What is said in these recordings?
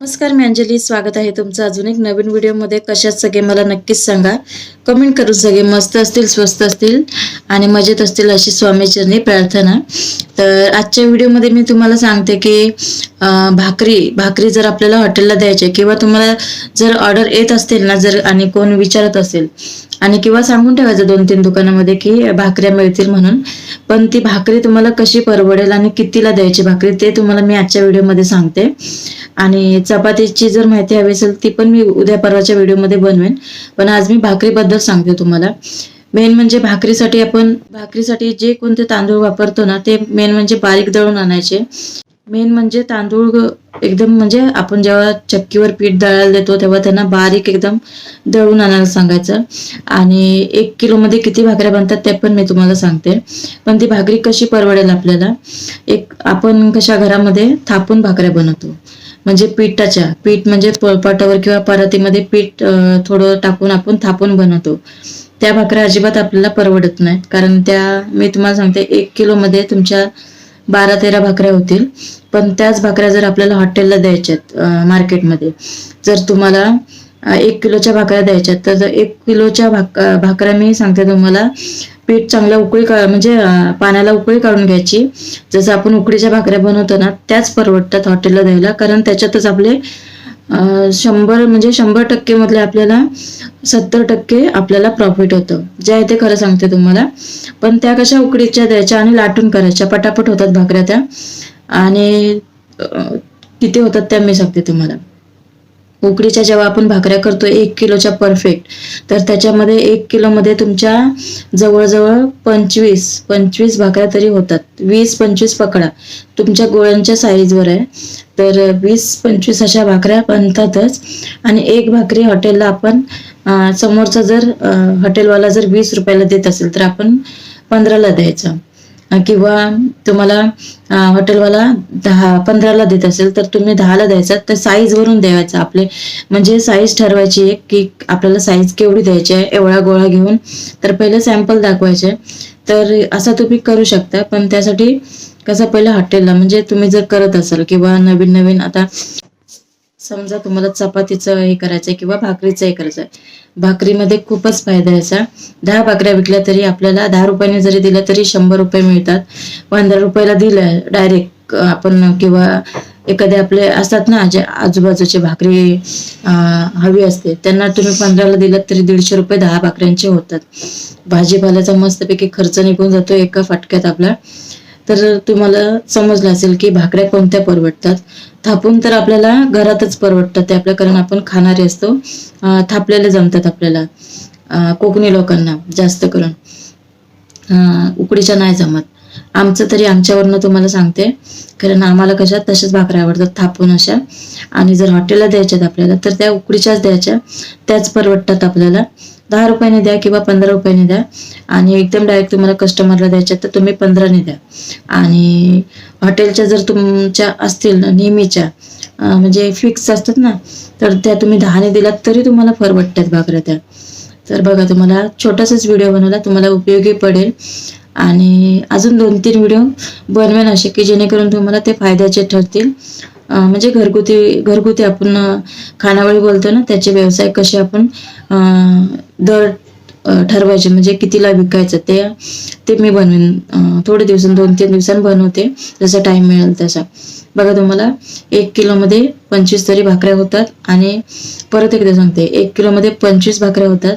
नमस्कार मी अंजली. स्वागत आहे तुमचं अजून एक नवीन व्हिडिओमध्ये. कशात सगळे मला नक्कीच सांगा. कमेंट करून सगळे मस्त असतील स्वस्त असतील आणि मजेत असतील अशी स्वामीचरणी प्रार्थना. तर आजच्या व्हिडिओमध्ये मी तुम्हाला सांगते की भाकरी भाकरी जर आपल्याला हॉटेलला द्यायची किंवा तुम्हाला जर ऑर्डर येत असतील ना जर आणि कोण विचारत असेल आणि किंवा सांगून ठेवायचं दोन तीन दुकानामध्ये की भाकऱ्या मिळतील म्हणून पण ती भाकरी तुम्हाला कशी परवडेल आणि कितीला द्यायची भाकरी ते तुम्हाला मी आजच्या व्हिडिओमध्ये सांगते. आणि चपातीची जर माहिती हवी असेल ती पण मी उद्या परवाच्या व्हिडिओमध्ये बनवेन. पण आज मी भाकरीबद्दल सांगते तुम्हाला. मेन म्हणजे भाकरीसाठी आपण भाकरीसाठी जे कोणते तांदूळ वापरतो ना ते मेन म्हणजे बारीक दळून आणायचे. मेन म्हणजे तांदूळ एकदम म्हणजे आपण जेव्हा चक्कीवर पीठ दळायला देतो तेव्हा त्यांना बारीक एकदम दळून आणायला सांगायचं. आणि एक किलोमध्ये किती भाकऱ्या बनतात ते पण मी तुम्हाला सांगते. पण ती भाकरी कशी परवडेल आपल्याला? एक आपण कशा घरामध्ये थापून भाकऱ्या बनवतो. म्हणजे पिठाच्या पीठ म्हणजे पोळपाटावर किंवा परातीमध्ये पीठ थोडं टाकून आपण थापून बनवतो. त्या भाकऱ्या अजिबात आपल्याला परवडत नाहीत. कारण त्या मी तुम्हाला सांगते एक किलोमध्ये तुमच्या बारा तेरा भाकऱ्या होतील. पण त्याच भाकऱ्या जर आपल्याला हॉटेलला द्यायच्यात मार्केटमध्ये जर तुम्हाला एक किलोच्या भाकऱ्या द्यायच्यात तर एक किलोच्या भाक भाकऱ्या मी सांगते तुम्हाला पीठ चांगल्या उकळी का म्हणजे पाण्याला उकळी काढून घ्यायची. जसं आपण उकडीच्या भाकऱ्या बनवतो ना त्याच परवडतात हॉटेलला द्यायला. कारण त्याच्यातच आपले शंभर म्हणजे शंभर टक्के मधले आपल्याला सत्तर टक्के आपल्याला प्रॉफिट होतं. जे आहे ते खरं सांगते तुम्हाला. पण त्या कशा उकडीच्या द्यायच्या आणि लाटून करायच्या. पटापट होतात भाकऱ्या त्या. आणि किती होतात त्या मी सांगते तुम्हाला. उकडीच्या जेव्हा आपण भाकऱ्या करतो एक किलोच्या परफेक्ट तर त्याच्यामध्ये एक किलोमध्ये तुमच्या जवळजवळ पंचवीस पंचवीस भाकऱ्या तरी होतात. वीस पंचवीस पकडा. तुमच्या गोळ्यांच्या साईजवर आहे. तर वीस पंचवीस अशा भाकऱ्या बनतातच. आणि एक भाकरी हॉटेलला आपण समोरचा जर हॉटेलवाला जर वीस रुपयाला देत असेल तर आपण पंधराला द्यायचं. किंवा तुम्हाला हॉटेलवाला दहा पंधराला देत असेल तर तुम्ही दहाला द्यायचा तर साईज वरून द्यायचा आपले. म्हणजे साईज ठरवायची एक की आपल्याला साईज केवढी द्यायची आहे एवढा गोळा घेऊन. तर पहिले सॅम्पल दाखवायचे. तर असं तुम्ही करू शकता पण त्यासाठी कसं पहिलं हॉटेलला म्हणजे तुम्ही जर करत असाल किंवा नवीन नवीन आता समजा तुम्हाला चपातीचं हे करायचंय किंवा भाकरीचं हे करायचंय. भाकरीमध्ये खूपच फायदा आहे याचा दहा भाकऱ्या विकल्या तरी आपल्याला दहा रुपयाने जरी दिल्या तरी शंभर रुपये मिळतात. पंधरा रुपयाला दिलं डायरेक्ट आपण किंवा एखादे आपले असतात ना जे आजूबाजूचे भाकरी हवी असते त्यांना तुम्ही पंधराला दिलात तरी दीडशे रुपये दहा भाकऱ्यांचे होतात. भाजीपाल्याचा मस्तपैकी खर्च निघून जातो एका फटक्यात आपला. तर तुम्हाला समजलं असेल की भाकऱ्या कोणत्या परवडतात. थापून तर आपल्याला घरातच परवडतात ते आपल्या कारण आपण खाणारे असतो. थापलेले जमतात आपल्याला. कोकणी लोकांना जास्त करून. अं, उकडीच्या नाही जमत. आमचं तरी आमच्यावरनं तुम्हाला सांगते. कारण आम्हाला कशा तशाच भाकऱ्या आवडतात थापून अशा. आणि जर हॉटेलला द्यायच्यात आपल्याला तर त्या उकडीच्याच द्यायच्या. त्याच परवडतात आपल्याला. दहा रुपयाने द्या किंवा पंधरा रुपयाने द्या. आणि एकदम डायरेक्ट तुम्हाला कस्टमरला द्यायच्या तर तुम्ही पंधराने द्या. आणि हॉटेलच्या जर तुमच्या असतील ना नेहमीच्या म्हणजे फिक्स असतात ना तर त्या तुम्ही दहाने दिलात तरी तुम्हाला परवडतात भाकऱ्या त्या. तर बघा तुम्हाला छोटासाच व्हिडिओ बनवला तुम्हाला उपयोगी पडेल. आणि अजून दोन तीन व्हिडिओ बनवेन असे की जेणेकरून तुम्हाला ते फायद्याचे ठरतील. म्हणजे घरगुती घरगुती आपण खानावळी बोलतो ना त्याचे व्यवसाय कसे आपण दर ठरवायचे म्हणजे कितीला विकायचं ते ते मी बनवेन. थोडे दिवसां दोन तीन दिवसांनी बनवते जसा टाइम मिळेल तसा. बघा तुम्हाला एक किलोमध्ये पंचवीस तरी भाकऱ्या होतात आणि परत एकदा सांगते एक किलोमध्ये पंचवीस भाकऱ्या होतात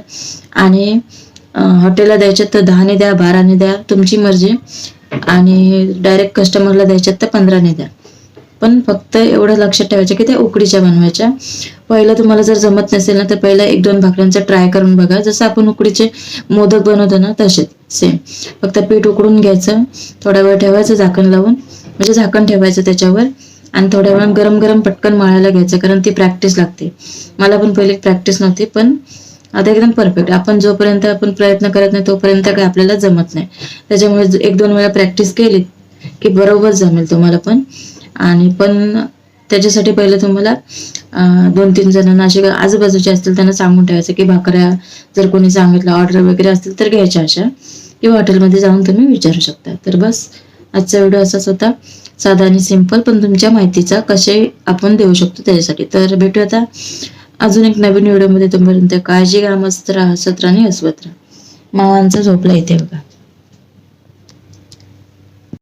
आणि हॉटेलला द्यायच्यात तर दहाने द्या बाराने द्या तुमची मर्जी आणि डायरेक्ट कस्टमरला द्यायच्यात तर पंधराने द्या. पण फक्त एवढं लक्षात ठेवायचं की त्या उकडीच्या बनवायच्या. पहिलं तुम्हाला जर जमत नसेल ना तर पहिलं एक दोन भाकऱ्यांचा ट्राय करून बघा. जसं आपण उकडीचे मोदक बनवतो ना तसेच सेम फक्त पीठ उकडून घ्यायचं थोडा वेळ ठेवायचं झाकण लावून. म्हणजे झाकण ठेवायचं त्याच्यावर. आणि थोड्या वेळ गरम गरम पटकन मळायला घ्यायचं कारण ती प्रॅक्टिस लागते. मला पण पहिले प्रॅक्टिस नव्हती पण आता एकदम परफेक्ट आपण जोपर्यंत आपण प्रयत्न करत नाही तोपर्यंत काय आपल्याला जमत नाही. त्याच्यामुळे एक दोन वेळा प्रॅक्टिस केली की बरोबर जमेल तुम्हाला पण. आणि पण त्याच्यासाठी पहिले तुम्हाला दोन तीन जणांना असे आजूबाजूचे असतील त्यांना सांगून ठेवायचं की भाकऱ्या जर कोणी सांगितलं ऑर्डर वगैरे असतील तर घ्यायच्या अशा. किंवा हॉटेलमध्ये जाऊन तुम्ही विचारू शकता. तर बस आजचा व्हिडिओ असाच होता. साधा आणि सिंपल पण तुमच्या माहितीचा कसे आपण देऊ शकतो त्याच्यासाठी. तर भेटू आता अजून एक नवीन व्हिडिओमध्ये. तोपर्यंत काळजी घ्या मस्त राहा हसत आणि हसवत राहा. मावांचा झोपला इथे बघा.